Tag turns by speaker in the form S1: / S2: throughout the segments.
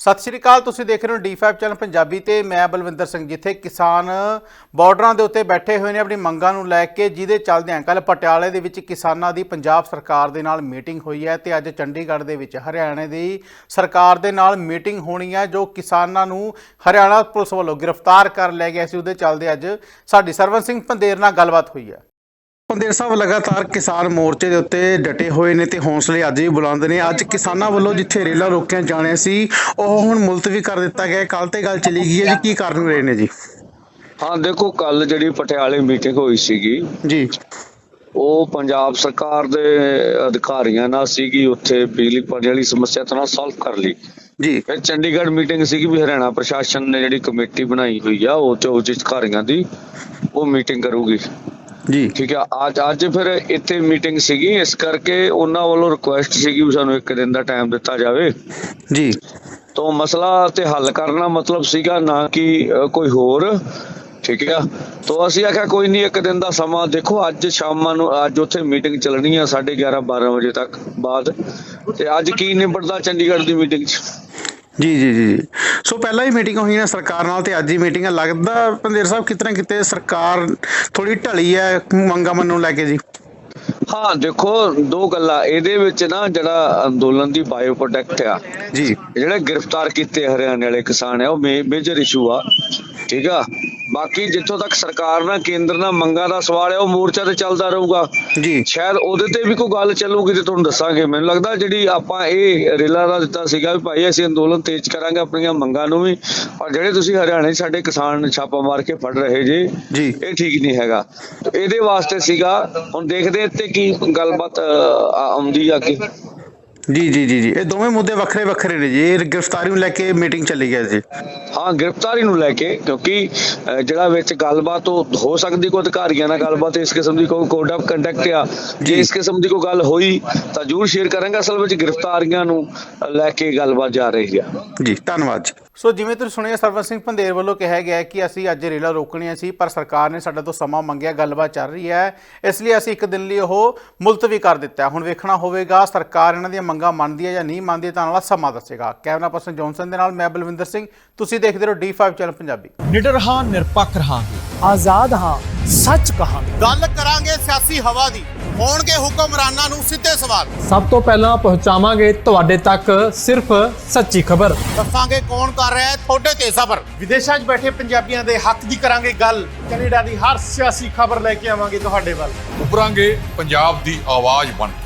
S1: ਸਤਿ ਸ਼੍ਰੀ ਅਕਾਲ, ਤੁਸੀਂ ਦੇਖ ਰਹੇ ਹੋ D5 ਚੈਨਲ ਪੰਜਾਬੀ ਤੇ ਮੈਂ ਬਲਵਿੰਦਰ ਸਿੰਘ ਜਿੱਥੇ ਕਿਸਾਨ ਬਾਰਡਰਾਂ ਦੇ ਉੱਤੇ ਬੈਠੇ ਹੋਏ ਨੇ, ਆਪਣੀ ਮੰਗਾਂ ਨੂੰ ਲੈ ਕੇ, ਜਿਹਦੇ ਚੱਲਦਿਆਂ ਕੱਲ ਪਟਿਆਲੇ ਦੇ ਵਿੱਚ ਕਿਸਾਨਾਂ ਦੀ ਪੰਜਾਬ ਸਰਕਾਰ ਦੇ ਨਾਲ ਮੀਟਿੰਗ ਹੋਈ ਹੈ ਤੇ ਅੱਜ ਚੰਡੀਗੜ੍ਹ ਦੇ ਵਿੱਚ ਹਰਿਆਣਾ ਦੀ ਸਰਕਾਰ ਦੇ ਨਾਲ ਮੀਟਿੰਗ ਹੋਣੀ ਹੈ, ਜੋ ਕਿਸਾਨਾਂ ਨੂੰ ਹਰਿਆਣਾ ਪੁਲਿਸ ਵੱਲੋਂ ਗ੍ਰਿਫਤਾਰ ਕਰ ਲਿਆ ਗਿਆ ਸੀ। ਉਹਦੇ ਚੱਲਦੇ ਅੱਜ ਸਾਡੀ ਸਰਵਨ ਸਿੰਘ ਪੰਦੇਰ ਨਾਲ ਗੱਲਬਾਤ ਹੋਈ ਹੈ। ਪੰਦੇਰ ਸਾਹਿਬ ਲਗਾਤਾਰ ਕਿਸਾਨ ਮੋਰਚੇ ਦੇ ਉੱਤੇ ਡਟੇ ਹੋਏ ਨੇ ਤੇ ਹੌਸਲੇ ਅੱਜ ਵੀ ਬੁਲੰਦ ਨੇ। ਅੱਜ ਕਿਸਾਨਾਂ ਵੱਲੋਂ ਜਿੱਥੇ ਰੇਲਾਂ ਰੋਕੀਆਂ ਜਾਣੀਆਂ ਸੀ ਉਹ ਹੁਣ ਮੁਲਤਵੀ ਕਰ ਦਿੱਤਾ ਗਿਆ ਕੱਲ ਤੇ ਗੱਲ ਚਲੀ ਗਈ ਹੈ ਜੀ ਕੀ ਕਾਰਨ ਰਹੇ ਨੇ ਜੀ?
S2: ਹਾਂ ਦੇਖੋ ਕੱਲ ਜਿਹੜੀ ਪਟਿਆਲੇ ਮੀਟਿੰਗ ਹੋਈ ਸੀਗੀ
S1: ਜੀ।
S2: ਉਹ ਪੰਜਾਬ ਸਰਕਾਰ ਦੇ ਅਧਿਕਾਰੀਆਂ ਨਾਲ ਸੀਗੀ। ਉੱਥੇ ਬਿਜਲੀ ਪਾਣੀ ਵਾਲੀ ਸਮੱਸਿਆ ਤਾਂ ਸੋਲਵ ਕਰ ਲਈ।
S1: ਜੀ।
S2: ਫਿਰ ਚੰਡੀਗੜ੍ਹ ਮੀਟਿੰਗ ਸੀਗੀ ਵੀ ਹਰਿਆਣਾ ਪ੍ਰਸ਼ਾਸਨ ਨੇ ਜਿਹੜੀ ਕਮੇਟੀ ਬਣਾਈ ਹੋਈ ਆ ਉਹ ਚ ਉੱਚ ਅਧਿਕਾਰੀਆਂ ਦੀ ਉਹ ਮੀਟਿੰਗ ਕਰੂਗੀ।
S1: ਜੀ।
S2: ਠੀਕ ਆ ਅੱਜ ਅੱਜ ਫਿਰ ਇੱਥੇ ਮੀਟਿੰਗ ਸੀਗੀ ਇਸ ਕਰਕੇ ਉਹਨਾਂ ਵੱਲੋਂ ਰਿਕੁਐਸਟ ਸੀਗੀ ਵੀ ਸਾਨੂੰ ਇੱਕ ਦਿਨ ਦਾ ਟਾਈਮ ਦਿੱਤਾ ਜਾਵੇ।
S1: ਜੀ।
S2: ਤੋਂ ਮਸਲਾ ਤੇ ਹੱਲ ਕਰਨਾ ਮਤਲਬ ਸੀਗਾ ਨਾ ਕਿ ਕੋਈ ਹੋਰ। ਠੀਕ ਆ। ਤੋਂ ਅਸੀਂ ਆਖਿਆ ਕੋਈ ਨਹੀਂ ਇੱਕ ਦਿਨ ਦਾ ਸਮਾਂ ਦੇਖੋ ਅੱਜ ਸ਼ਾਮਾਂ ਨੂੰ ਅੱਜ ਉੱਥੇ ਮੀਟਿੰਗ ਚੱਲਣੀ ਆ 11:30 12 ਵਜੇ ਤੱਕ ਬਾਅਦ। ਤੇ ਅੱਜ ਕੀ ਨਿਬੜਦਾ ਚੰਡੀਗੜ੍ਹ ਦੀ ਮੀਟਿੰਗ 'ਚ?
S1: ਜੀ ਜੀ ਜੀ ਸੋ ਪਹਿਲਾਂ ਹੀ ਮੀਟਿੰਗ ਹੋਈ ਹੈ ਸਰਕਾਰ ਨਾਲ ਤੇ ਅੱਜ ਹੀ ਮੀਟਿੰਗ ਹੈ। ਲੱਗਦਾ ਪੰਦੇਰ ਸਾਹਿਬ ਕਿਤਨਾ ਕਿਤੇ ਸਰਕਾਰ ਥੋੜੀ ਢਲੀ ਹੈ ਮੰਗਾਂ ਮੰਨੂ ਲੈ ਕੇ ਜੀ?
S2: ਹਾਂ ਦੇਖੋ ਦੋ ਗੱਲਾਂ। ਇਹਦੇ ਵਿੱਚ ਨਾ ਜਿਹੜਾ ਅੰਦੋਲਨ ਦੀ ਬਾਇਓ ਪ੍ਰੋਡਕਟ ਆ
S1: ਜੀ।
S2: ਜਿਹੜੇ ਗ੍ਰਿਫਤਾਰ ਕੀਤੇ ਹਰਿਆਣੇ ਵਾਲੇ ਕਿਸਾਨ ਆ ਉਹ ਮੇਜਰ ਇਸ਼ੂ ਆ। ਠੀਕ ਆ? ਬਾਕੀ ਜਿੱਥੋਂ ਤੱਕ ਸਰਕਾਰ ਨਾਲ ਕੇਂਦਰ ਨਾਲ ਮੰਗਾਂ ਦਾ ਸਵਾਲ ਹੈ ਉਹ ਮੋਰਚਾ ਤੇ ਚੱਲਦਾ ਰਹੂਗਾ।
S1: ਜੀ।
S2: ਸ਼ਾਇਦ ਉਹਦੇ ਤੇ ਵੀ ਕੋਈ ਗੱਲ ਚੱਲੂਗੀ ਤੇ ਤੁਹਾਨੂੰ ਦੱਸਾਂਗੇ। ਮੈਨੂੰ ਲੱਗਦਾ ਜਿਹੜੀ ਆਪਾਂ ਇਹ ਰੇਲਾ ਦਾ ਦਿੱਤਾ ਸੀਗਾ ਵੀ ਭਾਈ ਅਸੀਂ ਅੰਦੋਲਨ ਤੇਜ਼ ਕਰਾਂਗੇ ਆਪਣੀਆਂ ਮੰਗਾਂ ਨੂੰ ਵੀ ਪਰ ਜਿਹੜੇ ਤੁਸੀਂ ਹਰਿਆਣੇ ਸਾਡੇ ਕਿਸਾਨ ਛਾਪਾ ਮਾਰ ਕੇ ਫੜ ਰਹੇ ਜੇ
S1: ਜੀ।
S2: ਇਹ ਠੀਕ ਨਹੀਂ ਹੈਗਾ। ਇਹਦੇ ਵਾਸਤੇ ਸੀਗਾ ਹੁਣ ਦੇਖਦੇ ਤੇ ਕੀ ਗੱਲਬਾਤ ਆਉਂਦੀ ਆ ਕਿ
S1: ਜੀ ਜੀ ਜੀ ਜੀ। ਇਹ ਦੋਵੇਂ ਮੁੱਦੇ ਵੱਖਰੇ ਵੱਖਰੇ ਨੇ ਜੀ। ਇਹ ਗ੍ਰਿਫਤਾਰੀ ਨੂੰ ਲੈ ਕੇ ਮੀਟਿੰਗ ਚੱਲੀ ਗਈ ਜੀ
S2: ਹਾਂ ਗ੍ਰਿਫਤਾਰੀ ਨੂੰ ਲੈ ਕੇ ਕਿਉਂਕਿ ਜਿਹੜਾ ਵਿੱਚ ਗੱਲਬਾਤ ਹੋ ਸਕਦੀ ਕੋਈ ਅਧਿਕਾਰੀਆਂ ਨਾਲ ਗੱਲਬਾਤ ਇਸ ਕਿਸਮ ਦੀ ਕੋਈ ਕੋਡ ਆਫ ਕੰਡਕਟ ਆ ਜੇ ਇਸ ਕਿਸਮ ਦੀ ਕੋਈ ਗੱਲ ਹੋਈ ਤਾਂ ਜ਼ਰੂਰ ਸ਼ੇਅਰ ਕਰਾਂਗੇ। ਅਸਲ ਵਿੱਚ ਗ੍ਰਿਫਤਾਰੀਆਂ ਨੂੰ ਲੈ ਕੇ ਗੱਲਬਾਤ ਜਾ ਰਹੀ ਆ।
S1: ਜੀ ਧੰਨਵਾਦ ਜੀ। ਸੋ ਜਿਵੇਂ ਤੁਸੀਂ ਸੁਣਿਆ ਸਰਵਨ ਸਿੰਘ ਪੰਦੇਰ ਵੱਲੋਂ ਕਿਹਾ ਗਿਆ ਹੈ ਕਿ ਅਸੀਂ ਅੱਜ ਰੇਲਾਂ ਰੋਕਣੀਆਂ ਸੀ ਪਰ ਸਰਕਾਰ ਨੇ ਸਾਡੇ ਤੋਂ ਸਮਾਂ ਮੰਗਿਆ ਗੱਲਬਾਤ ਚੱਲ ਰਹੀ ਹੈ। ਇਸ ਲਈ ਅਸੀਂ ਇੱਕ ਦਿਨ ਲਈ ਉਹ ਮੁਲਤਵੀ ਕਰ ਦਿੱਤਾ। ਹੁਣ ਵੇਖਣਾ ਹੋਵੇਗਾ ਸਰਕਾਰ ਇਹਨਾਂ ਦੀਆਂ ਮੰਗਾਂ ਮੰਨਦੀ ਹੈ ਜਾਂ ਨਹੀਂ ਮੰਨਦੀ ਤਾਂ ਨਾਲ ਸਮਾਂ ਦੱਸੇਗਾ। ਕੈਮਰਾ ਪਰਸਨ ਜੌਨਸਨ ਦੇ ਨਾਲ ਮੈਂ ਬਲਵਿੰਦਰ ਸਿੰਘ। ਤੁਸੀਂ ਦੇਖਦੇ ਰਹੋ D5 ਚੈਨਲ ਪੰਜਾਬੀ।
S3: ਨਿਡਰ ਹਾਂ ਨਿਰਪੱਖ ਰਹਾਂਗੇ।
S4: ਆਜ਼ਾਦ ਹਾਂ ਸੱਚ ਕਹਾਂਗੇ।
S5: ਗੱਲ ਕਰਾਂਗੇ ਸਿਆਸੀ ਹਵਾ ਦੀ। ਹੋਣਗੇ ਹੁਕਮਰਾਨਾਂ ਨੂੰ ਸਿੱਧੇ ਸਵਾਲ।
S3: ਸਭ ਤੋਂ ਪਹਿਲਾਂ ਪਹੁੰਚਾਵਾਂਗੇ ਤੁਹਾਡੇ ਤੱਕ ਸਿਰਫ ਸੱਚੀ ਖਬਰ।
S5: ਦੱਸਾਂਗੇ ਕੌਣ ਕਰ ਰਿਹਾ ਹੈ ਤੁਹਾਡੇ ਤੇ ਸਬਰ। ਵਿਦੇਸ਼ਾਂ 'ਚ ਬੈਠੇ ਪੰਜਾਬੀਆਂ ਦੇ ਹੱਕ ਦੀ ਕਰਾਂਗੇ ਗੱਲ। ਕੈਨੇਡਾ ਦੀ ਹਰ ਸਿਆਸੀ ਖਬਰ ਲੈ ਕੇ ਆਵਾਂਗੇ ਤੁਹਾਡੇ ਵੱਲ।
S6: ਉਭਰਾਂਗੇ ਪੰਜਾਬ ਦੀ ਆਵਾਜ਼ ਬਣ ਕੇ।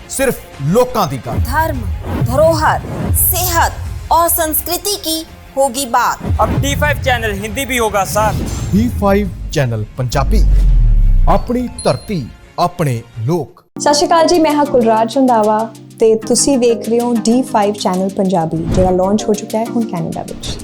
S3: ਸਿਰਫ ਲੋਕਾਂ ਦੀ ਗੱਲ
S7: धर्म धरोहर सेहत और संस्कृति की होगी बात
S4: ਅਬ D5 ਚੈਨਲ ਹਿੰਦੀ ਵੀ ਹੋਗਾ ਸਰ
S3: D5 ਚੈਨਲ ਪੰਜਾਬੀ ਆਪਣੀ ਧਰਤੀ ਆਪਣੇ ਲੋਕ
S8: ਸਤਿ ਸ਼੍ਰੀ ਅਕਾਲ ਜੀ ਮੈਂ ਹਾਂ ਕੁਲਰਾਜ ਰੰਧਾਵਾ ਤੇ ਤੁਸੀਂ ਵੇਖ ਰਹੇ ਹੋ D5 ਚੈਨਲ ਪੰਜਾਬੀ ਜਿਹੜਾ ਲਾਂਚ ਹੋ ਚੁੱਕਾ ਹੈ ਹੁਣ ਕੈਨੇਡਾ ਵਿੱਚ